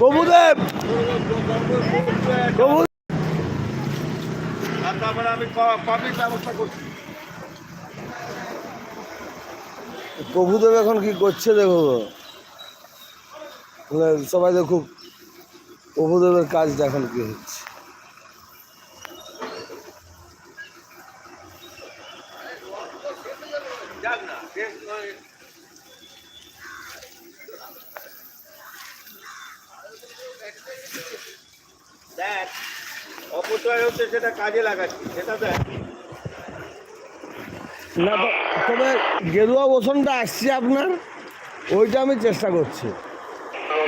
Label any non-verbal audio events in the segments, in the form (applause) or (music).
প্রভুদেব! প্রভু আর তারপরে আমি পাবলিক ব্যবস্থা করছি। প্রভুদেব এখন কি করছে দেখো মানে সবাই দেখো প্রভুদেবের কাজ এখন কি হচ্ছে। যাক না বেশ, ওই দেখ অপচয় হচ্ছে সেটা কাজে লাগাচ্ছি সেটা দেখ। না তবে গেরুয়া বসনটা আসছে আপনার ওইটা আমি চেষ্টা করছি।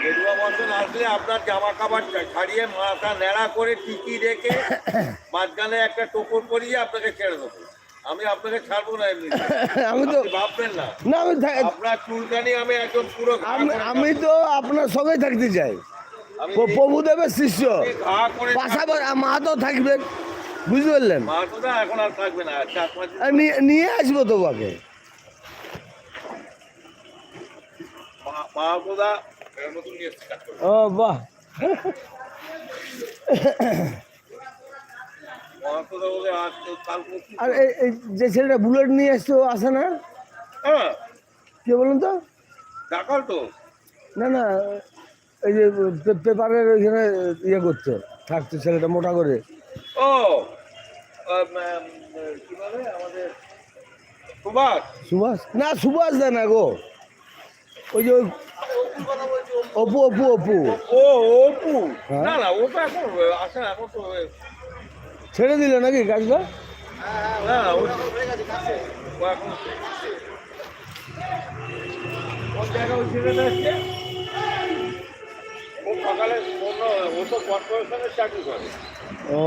গেরুয়া বন্ধন আসলে আপনার জামা কাপড় ছাড়িয়ে মাথা ন্যাড়া করে টিকি রেখে মাঝখানে একটা টোপর পরিয়ে আপনাকে ছেড়ে দেবো। আমি আপনাকে ছাড়বো না এমনি আমি তো ভাববেন না। না আমি আপনার চুলকানি আমি একদম পুরো আমি তো আপনার সঙ্গেই থাকতে চাই। প্রভুদেবের শিষ্য। পাশাপাশি মা তো থাকবেন। বুঝতে পারলেন? আর নিয়ে আসব তোমাকে। ও বাহ। আর এই যে ছেলেটা বুলেট নিয়ে আসছে ও আসে না? হ্যাঁ। কে বলুন তো? তো। না না এই যে পেপারের ওইখানে ইয়ে করতো থাকতো ছেলেটা মোটা করে। ও আমাদের সুভাষ? সুভাষ? না সুভাষ দা না গো। ওই যে অপু অপু অপু। ও অপু? হ্যাঁ? না না ওটা এখন আসে না এখন তো ছেড়ে দিল নাকি কাজটা? না ও এখন ওই ছেলেটা সকালে অন্য ও তো কর্পোরেশনের চাকরি করে। ও।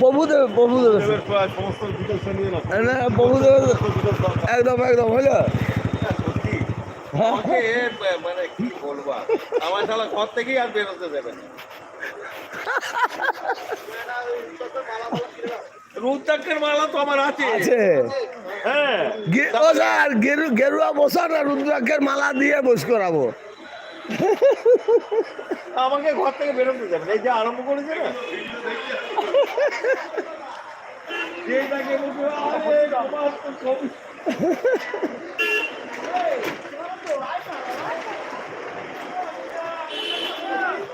প্রভুদেব প্রভুদেব প্রভুদেব একদম একদম মানে কি বলব? আমার শালা ঘর থেকেই আর বেরোতে দেবে না। (laughs) রুদ্রাক্ষের মালা তো আমার আছে। আছে। হ্যাঁ। ও স্যার গেরু গেরুয়া বসান আর রুদ্রাক্ষের মালা দিয়ে বস করাবো। আমাকে ঘর থেকে বেরোতে দেবে এই যে আরম্ভ করেছে না?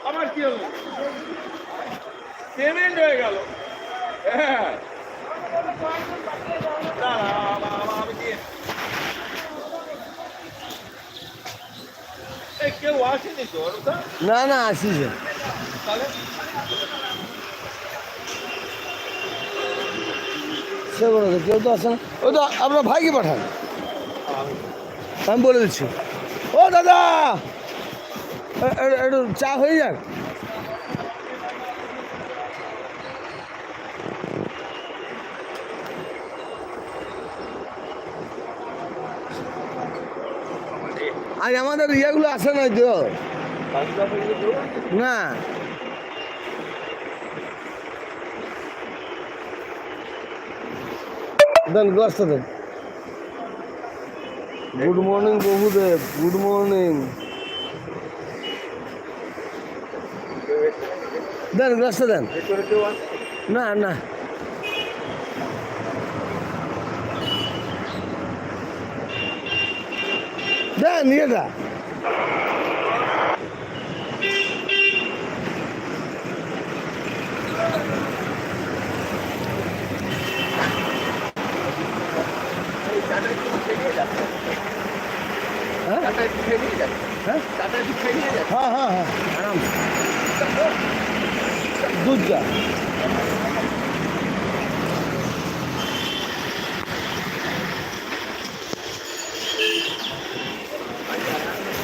আমার কি হলো? পেমেন্ট হয়ে গেল। হ্যাঁ না না আমা- আমা- আমি দিয়ে এই কেউ আসেনি তো ওটা না না আসিছে সে কেউ তো আসে না। ওই তো আপনার ভাইকে পাঠান। আমি বলে দিচ্ছি। ও দাদা! একটু চা হয়ে যাক। আজ আমাদের ইয়েগুলো আসে নাই তো। না। দেন গ্লাসটা দেন। Good morning Prabhudev good morning দেন গ্লাসটা দেন। না না। দেন ইয়েটা হ্যাঁ হ্যাঁ? হ্যাঁ হ্যাঁ হ্যাঁ। দুধ চা